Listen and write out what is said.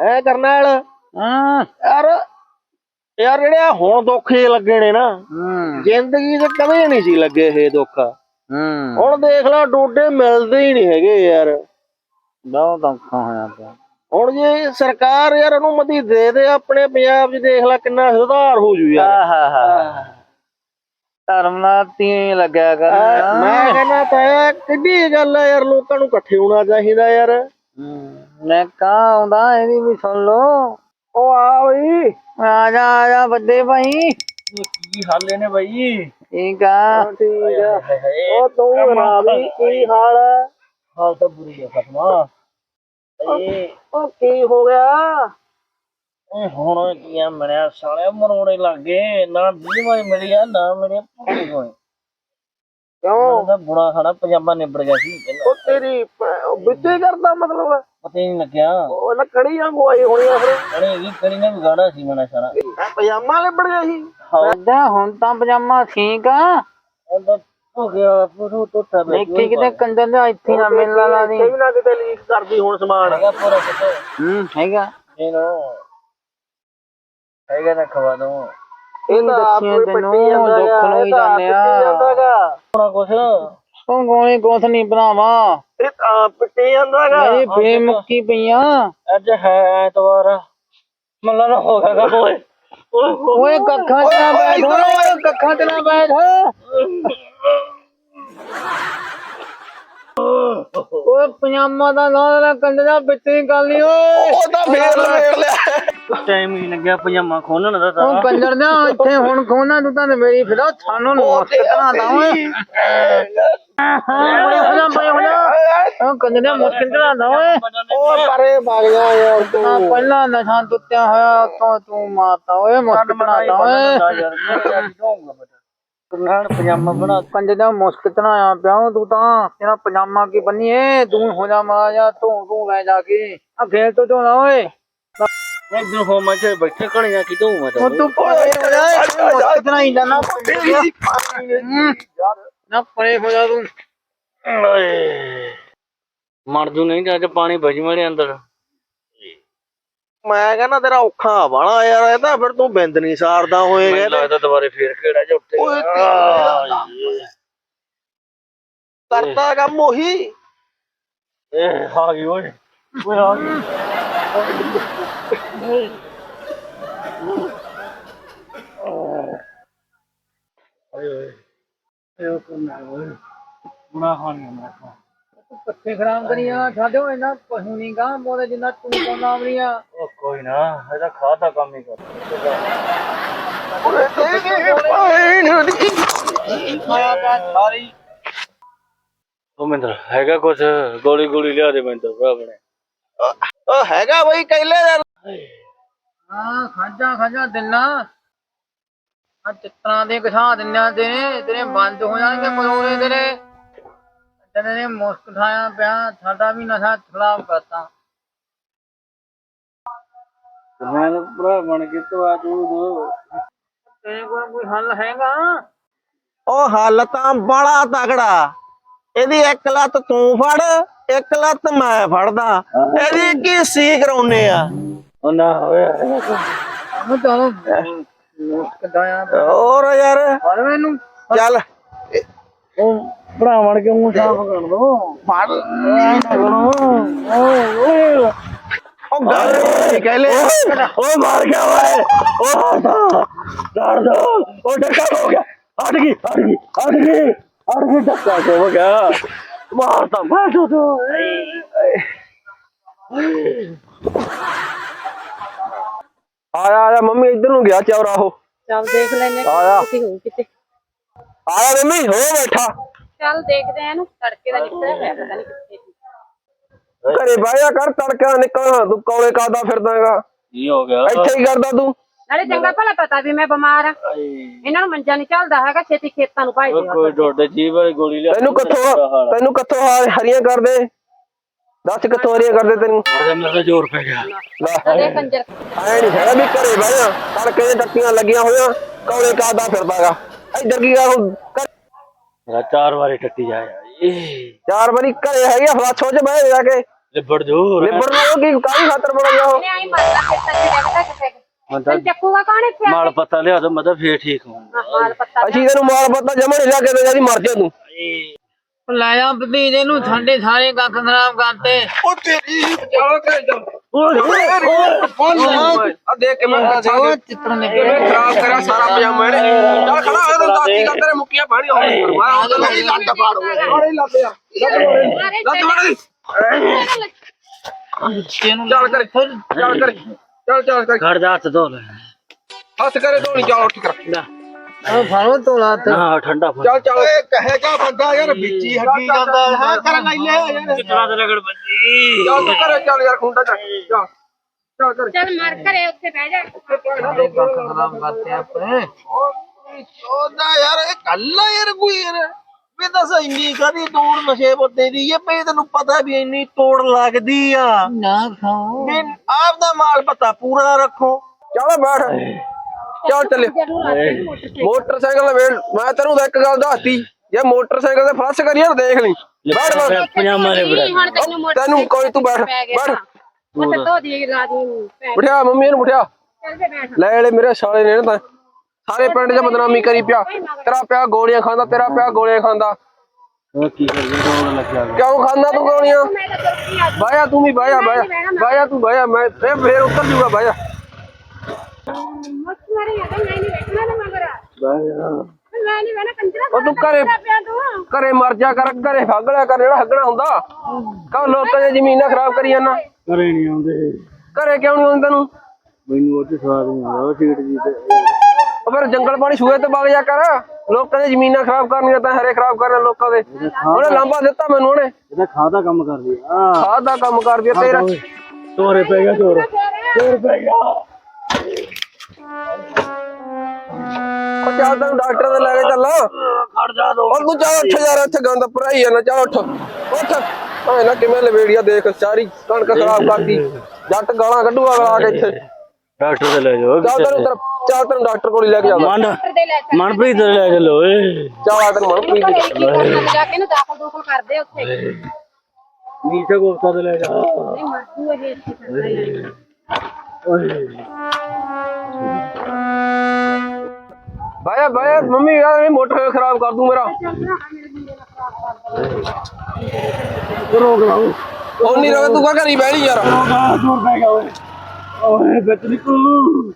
ਐ ਕਰਨਾ ਵਾਲ ਹਾਂ। ਯਾਰ ਯਾਰ ਜਿਹੜੇ ਆਹ ਹੁਣ ਦੁੱਖ ਜੇ ਲੱਗੇ ਨੇ ਨਾ ਹੂੰ। ਜ਼ਿੰਦਗੀ 'ਚ ਕਦੇ ਨਹੀਂ ਸੀ ਲੱਗੇ ਇਹ ਦੁੱਖ। ਹੂੰ। ਹੁਣ ਦੇਖ ਲੈ ਡੋਡੇ ਮਿਲਦੇ ਹੀ ਨਹੀਂ ਹੈਗੇ ਯਾਰ। ਬਹੁਤ ਔਖਾ ਹੋਇਆ ਪਿਆ। ਹੁਣ ਜੇ ਸਰਕਾਰ ਯਾਰ ਅਨੁਮਤੀ ਦੇ ਦੇ ਆਪਣੇ ਪੰਜਾਬ 'ਚ ਦੇਖ ਲੈ ਕਿੰਨਾ ਸੁਧਾਰ ਹੋ ਜੂ ਯਾਰ। ਆਹਾ ਧਰਮ ਨਾਲ ਤੀ ਲੱਗਿਆ ਕਰ। ਮੈਂ ਕਹਿੰਦਾ ਤਾਂ ਕਿੱਡੀ ਗੱਲ ਆ ਯਾਰ ਲੋਕਾਂ ਨੂੰ ਇਕੱਠੇ ਹੋਣਾ ਚਾਹੀਦਾ ਯਾਰ। ਮੈਂ ਕਹਾਂ ਆਉਂਦਾ ਇਹਦੀ ਵੀ ਸੁਣ ਲੋ ਉਹ ਆ ਬਈ। ਆ ਜਾ ਆ ਜਾ ਵੱਡੇ ਭਾਈ। ਕੀ ਹਾਲੇ ਨੇ ਬਈ? ਠੀਕ ਆ। ਠੀਕ ਆ। ਉਹ ਤੂੰ ਬਣਾ ਵੀ ਕੀ ਹਾਲ ਹੈ ਹਾਲ ਤਾਂ ਬੁਰੀ ਹੈ ਫਤਮਾ ਉਹ ਕੀ ਹੋ ਗਿਆ? ਇਹ ਹੁਣ ਕੀ ਆ ਮਰਿਆ ਸਾਲੇ ਮਰੋੜੇ ਲੱਗੇ ਨਾ ਵੀਹ ਮਿਲੀ ਆ ਨਾ ਮੇਰੇ ਪੂਰੀ ਹੋਏ ਕਿਉਂ? ਉਹਦਾ ਬੁੜਾ ਖਾਣਾ ਪੰਜਾਬਾ ਨਿਬੜ ਗਿਆ ਸੀ ਉਹ ਤੇਰੀ ਵਿੱਚੇ ਕਰਦਾ ਮਤਲਬ? ਪਤਾ ਹੀ ਨਹੀਂ ਲੱਗਿਆ। ਉਹ ਨਾ ਕੜੀ ਵਾਂਗੂ ਆਈ ਹੋਣੀ ਆ ਫਿਰ। ਕੜੀ ਇਹ ਕੜੀ ਨੇ ਵਿਗਾੜਾ ਸੀ ਮਨਾ ਸਾਰਾ। ਪਜਾਮਾ ਲਿਬੜ ਗਿਆ ਸੀ। ਏਦਾਂ ਹੁਣ ਤਾਂ ਪਜਾਮਾ ਠੀਕ ਆ। ਉਹਦਾ ਹੋ ਗਿਆ ਪੂਰਾ ਟੁੱਟਾ ਦੇਖੀ ਕਿਤੇ ਕੰਜਰ ਦਾ ਇੱਥੇ ਨਾ ਮਿਲ ਲਾ ਦੀ ਵੀ ਨਾ ਕਿਤੇ ਲੀਕ ਕਰਦੀ ਹੁਣ ਸਮਾਨ। ਹੈਗਾ ਪੂਰਾ ਕਿਤੇ ਹੂੰ ਹੈਗਾ। ਇਹਨੂੰ ਹੈਗਾ ਨਾ ਖਵਾ ਦੋ ਇਹ ਦੱਸਿਆ ਤੈਨੂੰ ਦੁੱਖ ਨੂੰ ਹੀ ਜਾਂਦੇ ਆ ਪੂਰਾ ਕੁਛ। ਤੂੰ ਗੋਲੀ ਕੁਛ ਨਹੀਂ ਬਣਾਵਾ ਇਹ ਤਾਂ ਪਿੱਟੇ ਜਾਂਦਾਗਾ ਮੇਰੀ ਬੇਮੁੱਕੀ ਪਈਆਂ। ਅੱਜ ਹੈ ਐਤਵਾਰ। ਮੱਲਾ ਨਾ ਹੋ ਗਿਆ ਕੰਮ ਓਏ ਓਏ ਕੱਖਾਂ ਚ ਨਾ ਬੈਠ ਓਏ ਕੱਖਾਂ ਚ ਨਾ ਬੈਠ। ਓਏ ਪਜਾਮਾ ਦਾ ਨਾਂ ਨਾ ਕੰਜਰਾ ਵਿੱਚ ਹੀ ਗੱਲ ਨਹੀਂ ਓਏ। ਉਹ ਤਾਂ ਫੇਰ ਲਵੇੜ ਲਿਆ। ਟਾਈਮ ਹੀ ਲੱਗਿਆ ਪਜਾਮਾ ਖੋਲਣ ਦਾ ਤਾਂ। ਤੂੰ ਕੰਜਰ ਦਾ ਇੱਥੇ ਹੁਣ ਖੋਣਾ ਤੂੰ ਤਾਂ ਮੇਰੀ ਫਿਰ ਸਾਨੂੰ ਨੋਟ ਕਰਾਂ ਦਾ ਓਏ ਉਹ ਕੰਜਰਾ ਦਾ ਓਏ ਉਹ ਪਰੇ ਭਾਗ ਜਾ ਯਾਰ ਤੂੰ। ਆ ਪਹਿਲਾਂ ਨਸ਼ਾ ਤੁੱਤਿਆ ਹੋਇਆ ਤੂੰ ਓਏ ਓਏ ਪਜਾਮਾ ਬਣਾ। ਕੰਜੇ ਦਾ ਮੁਸ਼ਕ ਚੜਾਇਆ ਪਿਆ ਤੂੰ ਤਾਂ ਤੇਰਾ ਪਜਾਮਾ ਕੀ ਬੰਨੀਏ? ਤੂੰ ਹੋ ਜਾ ਮਾਰਾ ਜਾ ਤੂੰ ਤੂੰ ਲੈ ਜਾ ਕੇ। ਆ ਖੇਤ ਤੋਂ ਧੋਣਾ ਓਏ। ਇੱਕ ਦਿਨ ਹੋ ਮੈਂ ਚ ਬੈਠੇ ਕਣੀਆਂ ਕਿ ਤੂੰ ਮੈਂ ਉਹ ਤੂੰ ਪਰੇ ਹੋ ਜਾ ਮੁਸ਼ਕ ਚੜਾਈ ਜਾਣਾ ਨਾ ਪਰੇ ਹੋ ਜਾ ਤੂੰ। ਓਏ। ਮਰ ਜੂ ਨਹੀਂ ਜੱਜ ਪਾਣੀ ਭਜ ਮੇਰੇ ਅੰਦਰ। ਮੈਂ ਕਹਿੰਦਾ ਤੇਰਾ ਔਖਾ ਬਾਲਾ ਯਾਰ ਇਹ ਤਾਂ ਫਿਰ ਤੂੰ ਬਿੰਦ ਨਹੀਂ ਸਾਰਦਾ ਹੋਏਗਾ ਲੱਗਦਾ ਦੁਬਾਰੇ ਫੇਰ ਖੇੜਾ ਜਾ ਉੱਤੇ। ਕਰਤਾ ਕੰਮ ਉਹੀ। ਇਹ ਆ ਗਈ ਓਏ। ਓਏ ਆ ਗਈ। ਬੁਣਾ ਖਾਣੀ ਮੈਂ ਤਾਂ ਪੱਥੇ ਖਰਾਮ ਕਰੀਆਂ ਛੱਡੋ ਇਹਨਾਂ ਪਸ਼ੂ ਨਹੀਂ ਗਾ ਮੋਦੇ ਜਿੰਨਾ ਤੂੰ ਕੋਨਾ ਆਵਣੀਆਂ ਉਹ ਕੋਈ ਨਾ ਇਹਦਾ ਖਾਦ ਦਾ ਕੰਮ ਹੀ ਕਰ ਮਾਇਆ ਦਾ ਸਾਰੀ ਉਹ ਮਿੰਦਰ ਹੈਗਾ ਕੁਛ? ਗੋਲੀ ਗੋਲੀ ਲਿਆ ਦੇ ਮਿੰਦਰ ਭਰਾ ਬਣੇ। ਉਹ ਹੈਗਾ ਬਈ ਕੈਲੇ ਦਾ। ਹਾਂ ਖਾਜਾ ਖਾਜਾ ਦਿਨਾ ਆ ਚਿੱਤਰਾਂ ਦੇ ਘਸਾ ਦਿਨਾਂ ਤੇ ਤੇਰੇ ਬੰਦ ਹੋ ਜਾਣਗੇ ਮਰੋੜੇ ਤੇਰੇ। ਤੇਰੇ ਨੇ ਮੁਸਕ ਖਾਇਆ ਪਿਆ ਸਾਡਾ ਵੀ ਨਸ਼ਾ ਖਿਲਾਫ ਕਰਤਾ। ਮੈਂ ਭਰਾ ਬਣ ਕੇ ਤੂੰ ਆ ਤੂੰ ਤੇਰੇ ਕੋਲ ਕੋਈ ਹੱਲ ਹੈਗਾ? ਉਹ ਹੱਲ ਤਾਂ ਬੜਾ ਤਗੜਾ ਇਹਦੀ ਇੱਕ ਲੱਤ ਤੂੰ ਫੜ ਇੱਕ ਲੱਤ ਮੈਂ ਫੜਦਾ। ਇਹਦੀ ਕੀ ਸੀ ਕਰਾਉਨੇ ਆ? ਉਹ ਨਾ ਹੋਇਆ ਉਹ ਤਾਂ ਮੁਸਕ ਦਾਇਆ ਹੋਰ ਯਾਰ ਪਰ ਮੈਨੂੰ ਚੱਲ। ਉਹ ਭਰਾ ਬਣ ਕੇ ਮੂੰਹ ਸਾਫ਼ ਕਰ ਦੋ। ਫੜ। ਉਹ ਗੱਲ ਕਹਿ ਲੈ ਉਹ ਮਾਰ ਗਿਆ ਓਏ। ਉਹ ਡਰ ਦੋ ਉਹ ਡੱਕਾ ਹੋ ਗਿਆ। ਹਟ ਗਈ ਹਟ ਗਈ ਹਟ ਗਈ। ਹਟ ਗਈ ਡੱਕਾ ਹੋ ਗਿਆ। ਮਾਰ ਤਾਂ ਮੈਂ ਤੋ। ਆਇਆ ਆਇਆ ਮੰਮੀ ਇੱਧਰ ਨੂੰ ਗਿਆ ਚੌਰਾ ਉਹ। ਚੱਲ ਦੇਖ ਲੈਨੇ ਆਇਆ। ਕਿਤੇ ਹੋ ਕਿਤੇ ਆਇਆ ਮੰਮੀ ਹੋ ਬੈਠਾ। ਚੱਲ ਦੇਖਦੇ ਆ ਇਹਨੂੰ ਤੜਕੇ ਦਾ ਨਿਕਲਿਆ ਹੋਇਆ ਪਤਾ ਨਹੀਂ ਕਿੱਥੇ ਸੀ। ਘਰੇ ਬਾਇਆ ਕਰ ਤੜਕਾ ਨਿਕਲ ਤੂੰ ਕੌਲੇ ਕਾਦਾ ਫਿਰਦਾਗਾ ਕੀ ਹੋ ਗਿਆ? ਇੱਥੇ ਹੀ ਕਰਦਾ ਤੂੰ। ਨਾਲੇ ਚੰਗਾ ਭਲਾ ਪਤਾ ਵੀ ਮੈਂ ਬਿਮਾਰ ਆ। ਇਹਨਾਂ ਨੂੰ ਮੰਜਾ ਨਹੀਂ ਚੱਲਦਾ ਹੈਗਾ ਛੇਤੀ ਖੇਤਾਂ ਨੂੰ ਭਾਈ ਦਿਓ ਕੋਈ ਡੋਡੇ ਜੀਵ ਵਾਲੀ ਗੋਲੀ ਲਿਆ ਤੈਨੂੰ ਕਿੱਥੋਂ ਤੈਨੂੰ ਕਿੱਥੋਂ ਹਰੀਆਂ ਕਰਦੇ? ਦੱਸ ਕਿੱਥੋਂ ਕਰਦੇ ਤੈਨੂੰ। ਮੇਰਾ ਜ਼ੋਰ ਪੈ ਗਿਆ। ਕਦੇ ਕੰਜਰ ਐ ਨਹੀਂ ਹੈਗਾ ਵੀ ਘਰੇ ਬਾਇਆ ਤੜਕੇ ਦੇ ਟੱਕੀਆਂ ਲੱਗੀਆਂ ਹੋਈਆਂ ਕੌਲੇ ਕਾਦਾ ਫਿਰਦਾਗਾ ਇੱਧਰ ਕੀ ਕਰ ਮੇਰਾ ਚਾਰ ਵਾਰੀ ਟੱਟੀ ਜਾਇਆ ਚਾਰ ਵਾਰੀ ਘਰੇ ਹੈਗੀ ਆ ਫਲਾਛੋ ਚ ਬਹਿ ਜਾ ਕੇ। ਲਿਬੜ ਜੋ। ਨਿਬੜ ਲਓ ਕੀ ਕਾਹਦੀ ਖਾਤਰ ਬੜਾ ਜਾਓ ਇਹਨੇ ਆਈ ਮਰਦਾ ਖੇਤਾਂ 'ਚ ਦੇਖਦਾ ਕਿਸੇ ਮੈਂ ਤਾਂ ਤੈਨੂੰ ਚੱਕੂਗਾ ਕੌਣ ਇੱਥੇ ਆ ਮਾਲ ਪੱਤਾ ਲਿਆ ਦੋ ਮੈਂ ਤਾਂ ਫੇਰ ਠੀਕ ਹਾਂ ਕੇ? ਮਾਲ ਪੱਤਾ ਅਸੀਂ ਤੈਨੂੰ ਮਾਲ ਪੱਤਾ ਜਮਾ ਨਹੀਂ ਲਿਆ ਕੇ ਦੇ ਜਾਂਦੀ ਮਰ ਜਾ ਤੂੰ। ਲੈ ਜਾ ਭਤੀਜੇ ਨੂੰ ਸਾਡੇ ਸਾਰੇ ਕੱਖ ਖਰਾਬ ਕਰਤੇ। ਉਹ ਤੇਰੀ ਚਲੋ ਕਰ ਜਾ ਆ? ਦੇਖ ਕੇ ਮੈਂ ਉਹ ਚਿੱਤਰ ਨੇ ਖਰਾਬ ਕਰਿਆ ਸਾਰਾ ਪਜਾਮਾ ਇਹਨੇ। ਚੱਲ ਖੜਾ ਹੋਇਆ ਤੂੰ ਦਾਤੀ ਕਰ ਤੇਰੇ ਮੁੱਕੀਆਂ ਪਾਣੀ ਹੋਣੀ ਮੈਂ ਉਹਦੇ ਹੀ ਲੱਤ ਫਾੜ ਹੋਣੀ ਲੱਤ ਯਾਰ ਲੱਤ ਫਾੜ ਤੈਨੂੰ ਚੱਲ ਕਰ। ਚੱਲ ਕਰ। ਚੱਲ ਚੱਲ ਕਰ। ਦਾ ਹੱਥ ਧੋ ਲੈ। ਹੱਥ ਕਰੇ ਧੋਣੀ ਚੱਲ ਉੱਠ ਕਰ ਉਹ ਫੜੋ ਤੋਲਾ ਤੇ ਹਾਂ ਠੰਡਾ ਫੜ। ਚੱਲ ਚੱਲ। ਓਏ ਕਹੇ ਕਾ ਬੰਦਾ ਯਾਰ ਵਿੱਚੀ ਹੱਡੀ ਜਾਂਦਾ। ਹੈ ਕਰ ਲੈ ਲੈ ਕਿਤਨਾ ਤੇ ਰਗੜ ਬੱਜੀ ਚੱਲ ਤੂੰ ਘਰੇ ਚੱਲ ਯਾਰ ਖੁੰਡਾ ਚੱਕ। ਚੱਲ। ਚੱਲ ਕਰ ਚੱਲ ਮਰ ਘਰੇ ਉੱਥੇ ਬਹਿ ਜਾ। ਸਾਰੇ ਕੱਖ ਖਰਾਬ ਕਰਤੇ ਆਪਣੇ। ਉਹਦਾ ਯਾਰ ਇਹ ਕੱਲਾ ਯਾਰ ਕੋਈ ਯਾਰ। ਵੀ ਦੱਸ ਇੰਨੀ ਕਾਦੀ ਤੋੜ ਨਸ਼ੇ ਪੱਤੇ ਦੀ ਇਹ ਪਈ ਤੈਨੂੰ ਪਤਾ ਵੀ ਇੰਨੀ ਤੋੜ ਲੱਗਦੀ ਆ। ਨਾ ਖਾਓ। ਵੀ ਆਪ ਦਾ ਮਾਲ ਪਤਾ ਪੂਰਾ ਰੱਖੋ। ਚੱਲ ਬੈਠ। ਚੱਲ ਚੱਲੇ ਮੋਟਰਸਾਈਕਲ ਦਾ ਵੇਲ ਮੈਂ ਤੈਨੂੰ ਤਾਂ ਇੱਕ ਗੱਲ ਦੱਸਤੀ ਜੇ ਮੋਟਰਸਾਈਕਲ ਤੇ ਫਲਸ਼ ਕਰੀਏ ਨਾ ਦੇਖ ਲਈ। ਬੈਠ ਬੈਠ ਪਜਾਮਾ ਲੈ ਬੜਾ। ਤੈਨੂੰ ਕੋਈ ਤੂੰ ਬੈਠ ਬੈਠ। ਉਹ ਤਾਂ ਦੀ ਲਾ ਦੀ ਮੰਮੀ ਨੂੰ ਤੇ ਬੈਠ। ਲੈ ਇਹਲੇ ਮੇਰੇ ਸਾਲੇ ਨੇ ਨਾ ਤਾਂ। ਸਾਰੇ ਪਿੰਡ 'ਚ ਬਦਨਾਮੀ ਕਰੀ ਪਿਆ। ਤੇਰਾ ਪਿਆ ਗੋਲੀਆਂ ਖਾਂਦਾ ਤੇਰਾ ਪਿਆ ਗੋਲੀਆਂ ਖਾਂਦਾ। ਕੀ ਕਿਉਂ ਖਾਂਦਾ ਤੂੰ ਗੋਲੀਆਂ? ਤਾਂ ਬਾਇਆ ਤੂੰ ਵੀ ਬਾਇਆ ਬਾਇਆ। ਬਾਇਆ ਤੂੰ ਬਾਇਆ ਮੈਂ ਫੇਰ ਫੇਰ ਉੱਤਰ ਜੂਗਾ ਬਾਇਆ। ਉਹ ਤੂੰ ਘਰੇ ਘਰੇ ਮਰ ਜਾ ਕਰ ਘਰੇ ਫੱਗ ਲਿਆ ਕਰ ਜਿਹੜਾ ਹੱਗਣਾ ਹੁੰਦਾ। ਕਹੋ ਲੋਕਾਂ ਦੀਆਂ ਜ਼ਮੀਨਾਂ ਖਰਾਬ ਕਰੀ ਜਾਂਦਾ। ਕਰੇ ਨਹੀਂ ਆਉਂਦੇ। ਘਰੇ ਕਿਉਂ ਨਹੀਂ ਆਉਂਦਾ ਤੈਨੂੰ? ਮੈਨੂੰ ਉਹ ਤੇ ਸਵਾਦ ਨਹੀਂ ਆਉਂਦਾ ਉਹ ਸੀਟ ਜੀ ਤੇ। ਉਹ ਫਿਰ ਜੰਗਲ ਪਾਣੀ ਸੂਏ ਤੇ ਵਗ ਜਾ ਕਰ। ਲੋਕਾਂ ਦੀਆਂ ਜ਼ਮੀਨਾਂ ਖਰਾਬ ਕਰਨੀਆਂ ਤਾਂ ਹਰੇ ਖਰਾਬ ਕਰਨੇ ਲੋਕਾਂ ਦੇ। ਉਹਨੇ ਲਾਂਬਾ ਦਿੱਤਾ ਮੈਨੂੰ ਉਹਨੇ। ਖਾਦਾ ਕੰਮ ਕਰਦੀ ਆ। ਖਾਦ ਦਾ ਕੰਮ ਕਰਦੀ ਆ ਤੇਰਾ। ਤੋਰੇ ਪੈ ਗਿਆ ਤੋਰ ਤੋਰ ਪੈ ਗਿਆ ਉਹ ਚੱਲ ਤੈਨੂੰ ਡਾਕਟਰ ਦੇ ਲੈ ਕੇ ਚੱਲ। ਖੜ ਜਾ ਦੋ। ਉਹ ਤੂੰ ਚੱਲ ਉੱਠ ਯਾਰ ਇੱਥੇ ਗੰਦ ਭਰਾਈ ਆ ਨਾ ਚੱਲ ਉੱਠ। ਉੱਠ। ਐ ਨਾ ਕਿਵੇਂ ਲਵੇੜੀਆ ਦੇਖ ਸਾਰੀ ਕਣਕ ਖਰਾਬ ਕਰਦੀ ਜੱਟ ਗਾਲਾਂ ਕੱਢੂਗਾ ਗਲਾ ਕੇ ਇੱਥੇ। ਡਾਕਟਰ ਤੇ ਲੈ ਜਾਓ ਚੱਲ ਤੈਨੂੰ ਤੇਰਾ ਚੱਲ ਤੈਨੂੰ ਡਾਕਟਰ ਕੋਲ ਹੀ ਲੈ ਕੇ ਜਾਵਾਂ ਮਨ ਦੇ ਲੈ ਚੱਲ। ਮਨਪ੍ਰੀਤ ਤੇ ਲੈ ਚਲੋ ਓਏ। ਚੱਲ ਆ ਤੈਨੂੰ ਮਨਪ੍ਰੀਤ ਕਰਨਾ ਜਾ ਕੇ ਨਾ ਦਾਖਲ ਦੂਖਲ ਕਰਦੇ ਉੱਥੇ। ਨੀਚੇ ਕੋਫਤਾ ਤੇ ਲੈ ਜਾ। ਨਹੀਂ ਮਰ ਜੂ ਇਹ। ਇੱਥੇ ਕਰਦਾ ਬਾਇਆ ਬਾਇਆ ਮੰਮੀ ਯਾਰ ਇਹ ਮੋਟਰ ਖਰਾਬ ਕਰ ਦੂੰ ਮੇਰਾ। ਰੋਕ ਲਾਓ ਉਹ ਨਹੀਂ ਰਵੇ ਤੂੰ ਕਾ ਘਰੀ ਬਹਿਣੀ ਯਾਰ। ਤੋਰ ਪੈ ਗਿਆ ਓਏ। ਓਏ ਵਿੱਚ ਨਿਕਲੂ।